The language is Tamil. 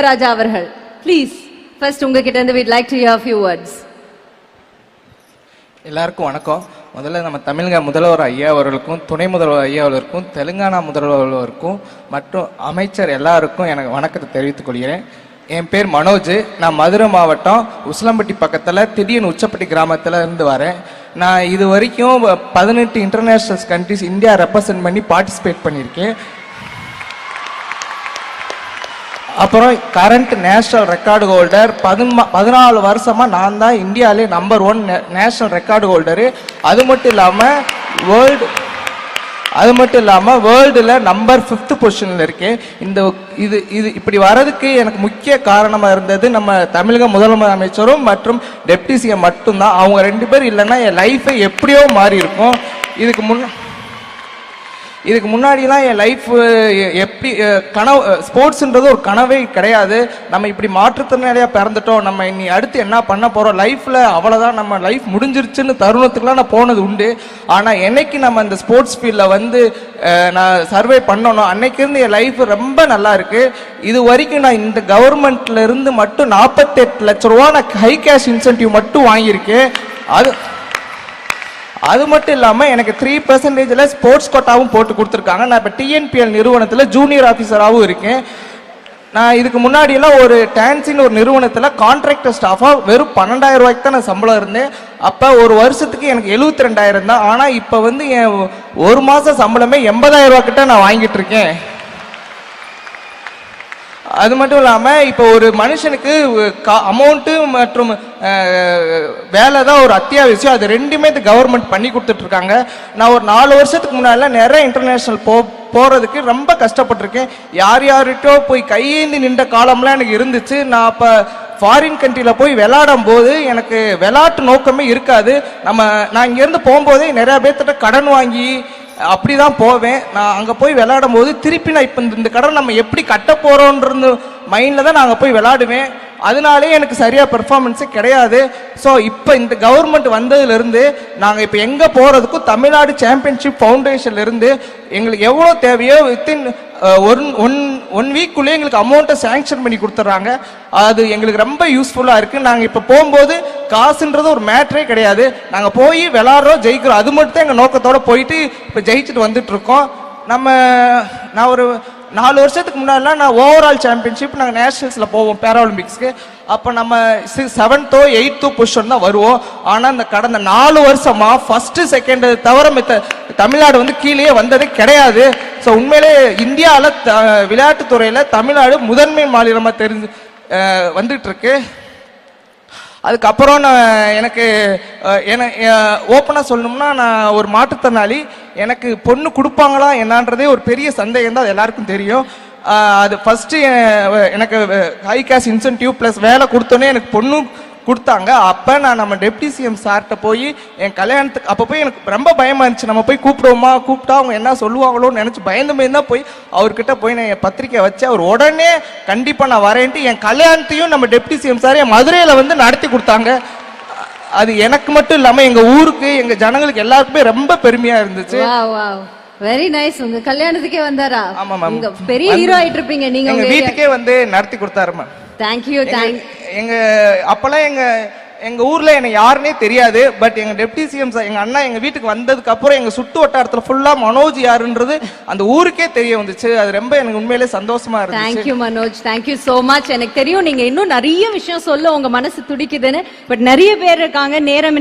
ராஜா அவர்கள் ப்ளீஸ் ஃபர்ஸ்ட் உங்ககிட்ட இருந்து we'd like to hear a எல்லாருக்கும் வணக்கம். முதல்ல நம்ம தமிழக முதல்வர் ஐயா அவர்களுக்கும் துணை முதல்வர் ஐயா அவர்களுக்கும் தெலுங்கானா முதல்வர்களுக்கும் மற்றும் அமைச்சர் எல்லாருக்கும் எனக்கு வணக்கத்தை தெரிவித்துக் கொள்கிறேன். என் பேர் மனோஜ். நான் மதுரை மாவட்டம் உசிலம்பட்டி பக்கத்தில் திடீர்னு உச்சப்பட்டி கிராமத்தில் இருந்து வரேன். நான் இது வரைக்கும் பதினெட்டு இன்டர்நேஷ்னல் கண்ட்ரிஸ் இந்தியா ரெப்ரசன்ட் பண்ணி பார்ட்டிசிபேட் பண்ணியிருக்கேன். அப்புறம் கரண்ட் நேஷனல் ரெக்கார்டு ஹோல்டர் பதிமா பதினாலு வருஷமாக நான் தான் இந்தியாவிலே number one national record holder அது மட்டும் இல்லாமல் வேர்ல்டு அது மட்டும் இல்லாமல் வேர்ல்டில் நம்பர் ஃபிஃப்த் பொசிஷனில் இருக்கேன். இந்த இது இது இப்படி வர்றதுக்கு எனக்கு முக்கிய காரணமாக இருந்தது நம்ம தமிழக முதலமைச்சரும் மற்றும் டெப்டி சிஎம் மட்டும்தான். அவங்க ரெண்டு பேர் இல்லைன்னா என் லைஃபை எப்படியோ மாறி இருக்கும் இதுக்கு முன்னே இதுக்கு முன்னாடிலாம் என் லைஃப் எப்படி கனவு ஸ்போர்ட்ஸ்ன்றது ஒரு கனவே கிடையாது. நம்ம இப்படி மாற்றுத்திறனாளியாக பிறந்துட்டோம். நம்ம இனி அடுத்து என்ன பண்ண போகிறோம் லைஃப்பில் அவ்வளோதான் நம்ம லைஃப் முடிஞ்சிருச்சுன்னு தருணத்துக்குலாம் நான் போனது உண்டு. ஆனால் என்னைக்கு நம்ம இந்த ஸ்போர்ட்ஸ் ஃபீல்டில் வந்து நான் சர்வே பண்ணணும் அன்னைக்கிருந்து என் லைஃப் ரொம்ப நல்லா இருக்குது இது வரைக்கும் நான் இந்த கவர்மெண்ட்ல இருந்து மட்டும் நாற்பத்தெட்டு லட்ச ரூபா நான் ஹை கேஷ் இன்சென்டிவ் மட்டும் வாங்கியிருக்கேன். அது அது மட்டும் இல்லாமல் எனக்கு த்ரீ பர்சன்டேஜில் ஸ்போர்ட்ஸ் கோட்டாவும் போட்டு கொடுத்துருக்காங்க. நான் இப்போ டிஎன்பிஎல் நிறுவனத்தில் ஜூனியர் ஆஃபீஸராகவும் இருக்கேன். நான் இதுக்கு முன்னாடியெல்லாம் ஒரு டான்ஸின் ஒரு நிறுவனத்தில் கான்ட்ராக்டர் ஸ்டாஃபாக வெறும் பன்னெண்டாயிரம் ரூபாய்க்கு தான் நான் சம்பளம் இருந்தேன். அப்போ ஒரு வருஷத்துக்கு எனக்கு எழுபத்தி ரெண்டாயிரம் தான். ஆனால் இப்போ வந்து என் ஒரு மாதம் சம்பளமே எண்பதாயிரம் ரூபா கிட்ட நான் வாங்கிட்டு இருக்கேன். அது மட்டும் இல்லாமல் இப்போ ஒரு மனுஷனுக்கு அமௌண்ட்டு மற்றும் வேலை தான் ஒரு அத்தியாவசியம். அது ரெண்டுமே இந்த கவர்மெண்ட் பண்ணி கொடுத்துட்ருக்காங்க. நான் ஒரு நாலு வருஷத்துக்கு முன்னாடிலாம் நிறைய இன்டர்நேஷ்னல் போ போகிறதுக்கு ரொம்ப கஷ்டப்பட்டிருக்கேன். யார் யார்கிட்டோ போய் கையேந்தி நின்ற காலம்லாம் எனக்கு இருந்துச்சு. நான் அப்போ ஃபாரின் கண்ட்ரியில் போய் விளாடும் போது எனக்கு விளாட்டு நோக்கமே இருக்காது. நம்ம நான் இங்கேருந்து போகும்போதே நிறையா பேர்த்திட்ட கடன் வாங்கி அப்படி தான் போவேன். நான் அங்கே போய் விளையாடும் போது திருப்பி நான் இப்போ இந்த கடன் நம்ம எப்படி கட்ட போகிறோன்றது மைண்டில் தான் நாங்கள் போய் விளையாடுவேன். அதனாலே எனக்கு சரியாக பெர்ஃபார்மன்ஸே கிடையாது. ஸோ இப்போ இந்த கவர்மெண்ட் வந்ததுலேருந்து நாங்கள் இப்போ எங்கே போகிறதுக்கும் தமிழ்நாடு சாம்பியன்ஷிப் ஃபவுண்டேஷன்லேருந்து எங்களுக்கு எவ்வளோ தேவையோ வித்தின் ஒன் ஒன் ஒன் வீக்குள்ளே எங்களுக்கு அமௌண்ட்டை சேங்ஷன் பண்ணி கொடுத்துட்றாங்க. அது எங்களுக்கு ரொம்ப யூஸ்ஃபுல்லாக இருக்குது நாங்கள் இப்போ போகும்போது காசுன்றது ஒரு மேட்ரே கிடையாது. நாங்கள் போய் விளாட்றோம் ஜெயிக்கிறோம். அது மட்டும் தான் எங்கள் நோக்கத்தோடு போயிட்டு இப்போ ஜெயிச்சுட்டு வந்துட்டு இருக்கோம் நம்ம நான் ஒரு நாலு வருஷத்துக்கு முன்னாடிலாம் நான் ஓவரால் சாம்பியன்ஷிப் நாங்கள் நேஷனல்ஸில் போவோம் பேராலிம்பிக்ஸ்க்கு அப்போ நம்ம செவன்த்தோ எயித்தோ பொசிஷன் தான் வருவோம். ஆனால் இந்த கடந்த நாலு வருஷமாக ஃபஸ்ட்டு செகண்டு தவிர மித்த தமிழ்நாடு வந்து கீழேயே வந்ததே கிடையாது. ஸோ உண்மையிலே இந்தியாவில் த விளையாட்டுத்துறையில் தமிழ்நாடு முதன்மை மாநிலமாக தெரிஞ்சு வந்துட்டுருக்கு. அதுக்கப்புறம் நான் எனக்கு அஹ், என ஓப்பனாக சொல்லணும்னா நான் ஒரு மாற்றுத்திறனாளி. எனக்கு பொண்ணு கொடுப்பாங்களா என்னன்றதே ஒரு பெரிய சந்தேகம் தான் அது எல்லாருக்கும் தெரியும். அது ஃபஸ்ட்டு எனக்கு ஹை கேஷ் இன்சென்டிவ் ப்ளஸ் வேலை கொடுத்தோன்னே எனக்கு பொண்ணு கொடுத்தாங்க. அப்போ நான் நம்ம டெப்டி சிஎம் சார்கிட்ட போய் என் கல்யாணத்துக்கு அப்போ போய் எனக்கு ரொம்ப பயமாக இருந்துச்சு. நம்ம போய் கூப்பிடுவோமா? கூப்பிட்டா அவங்க என்ன சொல்லுவாங்களோன்னு நினச்சி பயந்து பயந்து தான் போய் அவர்கிட்ட போய் நான் என் பத்திரிக்கை வச்சு அவர் உடனே கண்டிப்பாக நான் வரேன்ட்டு என் கல்யாணத்தையும் நம்ம டெப்டி சிஎம் சார் என் மதுரையில் வந்து நடத்தி கொடுத்தாங்க. அது எனக்கு மட்டும் இல்லாமல் எங்கள் ஊருக்கு எங்கள் ஜனங்களுக்கு எல்லாருக்குமே ரொம்ப பெருமையாக இருந்துச்சு. வெரி நைஸ் உங்க கல்யாணத்துக்கே வந்தாரா? ஆமா மேம் பெரிய ஹீரோ ஆயிட்டு இருப்பீங்க நீங்க உங்க வீட்டுக்கே வந்து நடத்தி கொடுத்தாரு மேம் தேங்க்யூ தேங்க் எங்கள் அப்போல்லாம் எங்கள் எங்கள் ஊரில் எனக்கு யாருனே தெரியாது பட் எங்கள் டெப்டி சிஎம் எங்கள் அண்ணா எங்கள் வீட்டுக்கு வந்ததுக்கு அப்புறம் எங்கள் சுட்டு வட்டாரத்தில் ஃபுல்லாக மனோஜ் யாருன்றது அந்த ஊருக்கே தெரிய வந்துச்சு. அது ரொம்ப எனக்கு உண்மையிலே சந்தோஷமா இருக்கு thank you Manoj. Thank you so much எனக்கு தெரியும் நீங்கள் இன்னும் நிறைய விஷயம் சொல்ல உங்கள் மனசு துடிக்குதுன்னு பட் நிறைய பேர் இருக்காங்க நேரம்